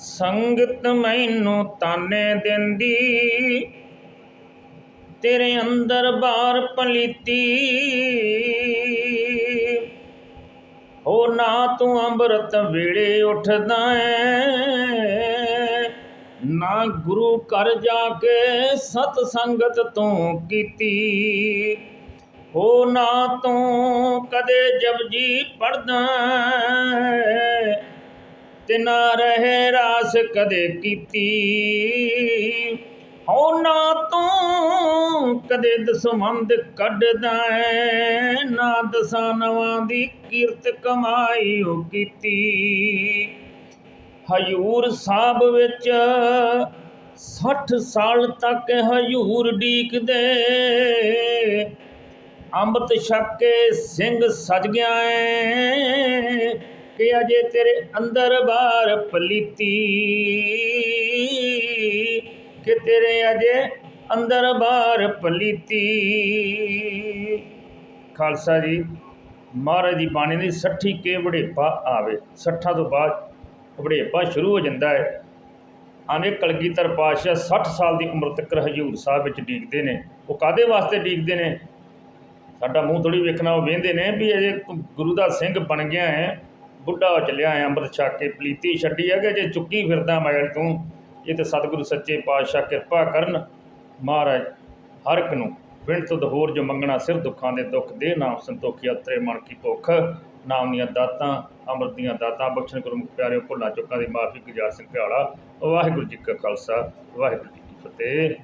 ਸੰਗਤ ਮੈਨੂੰ ਤਾਨੇ ਦਿੰਦੀ। ਤੇਰੇ ਅੰਦਰ ਬਾਹਰ ਪਲੀਤੀ। ਹੋ ਨਾ ਤੂੰ ਅੰਮ੍ਰਿਤ ਵੇਲੇ ਉੱਠਦਾ ਏ ਨਾ ਗੁਰੂ ਘਰ ਜਾ ਕੇ ਸਤ ਸੰਗਤ ਤੂੰ ਕੀਤੀ। ਹੋ ਨਾ ਤੂੰ ਕਦੇ ਜਪਜੀ ਪੜਦਾ ਤੇ ਨਾ ਰਹੇ, ਰਾਸ ਕਦੇ ਕੀਤੀ। ਹੋ ਨਾ ਤੂੰ ਕਦੇ ਦਸਮੰਦ ਕੱਢਦਾ ਏ ਨਾ ਦਸਾਂ ਨਵਾਂ ਦੀ ਕੀਰਤ ਕਮਾਈ ਉਹ ਕੀਤੀ। ਹਜੂਰ ਸਾਹਿਬ ਵਿੱਚ 60 ਸਾਲ ਤੱਕ ਹਜੂਰ ਡੀਕਦੇ। ਅੰਮ੍ਰਿਤ ਛਕ ਕੇ ਸਿੰਘ ਸਜ ਗਿਆ ਏ। ਕਿ ਅਜੇ ਤੇਰੇ ਅੰਦਰ ਬਾਹਰ ਪਲੀਤੀ। ਕਿ ਤੇਰੇ ਅਜੇ ਅੰਦਰ ਬਾਹਰ ਪਲੀਤੀ। ਖਾਲਸਾ ਜੀ, ਮਹਾਰਾਜ ਦੀ ਬਾਣੀ ਦੀ 60 ਕੇ ਵੜੇਪਾ ਆਵੇ। 60 ਤੋਂ ਬਾਅਦ ਵੜੇਪਾ ਸ਼ੁਰੂ ਹੋ ਜਾਂਦਾ ਹੈ। ਆਨੇ ਕਲਗੀਧਰ ਪਾਤਸ਼ਾਹ 60 ਸਾਲ ਦੀ ਉਮਰ ਤੱਕ ਹਜੂਰ ਸਾਹਿਬ ਵਿੱਚ ਡੀਕਦੇ ਨੇ। ਉਹ ਕਾਦੇ ਵਾਸਤੇ ਡੀਕਦੇ ਨੇ? ਸਾਡਾ ਮੂੰਹ ਥੋੜੀ ਵੇਖਣਾ, ਉਹ ਵੇਂਦੇ ਨੇ ਵੀ ਅਜੇ ਗੁਰੂ ਦਾ ਸਿੰਘ ਬਣ ਗਿਆ ਹੈ। ਬੁੱਢਾ ਹੋ ਚੱਲਿਆ ਹੈ ਅੰਮ੍ਰਿਤ ਛਕ ਕੇ, ਪਲੀਤੀ ਛੱਡੀ ਹੈਗੇ ਜੇ ਚੁੱਕੀ ਫਿਰਦਾ ਮੈਲ ਤੂੰ, ਇਹ ਤੇ ਸਤਿਗੁਰੂ ਸੱਚੇ ਪਾਤਸ਼ਾਹ ਕਿਰਪਾ ਕਰਨ ਮਹਾਰਾਜ, ਹਰ ਇੱਕ ਨੂੰ ਵਿਣ ਤੁਧ ਹੋਰ ਜੋ ਮੰਗਣਾ ਸਿਰ ਦੁੱਖਾਂ ਦੇ ਦੁੱਖ ਦੇ ਨਾਮ ਸੰਤੋਖੀ ਉਤਰੇ ਮਨ ਕੀ ਭੁੱਖ, ਨਾਮ ਦੀਆਂ ਦਾਤਾਂ, ਅੰਮ੍ਰਿਤ ਦੀਆਂ ਦਾਤਾਂ, ਬਖਸ਼ਣ ਗੁਰਮੁਖ ਪਿਆਰਿਓ, ਭੁੱਲਾਂ ਚੁੱਕਾਂ ਦੀ ਮਾਫੀ, ਗੁਜ਼ਾਰ ਸਿੰਘ ਪਿਆਲਾ ਵਾਹਿਗੁਰੂ ਜੀ ਕਾ ਖਾਲਸਾ, ਵਾਹਿਗੁਰੂ ਜੀ ਕੀ ਫਤਿਹ।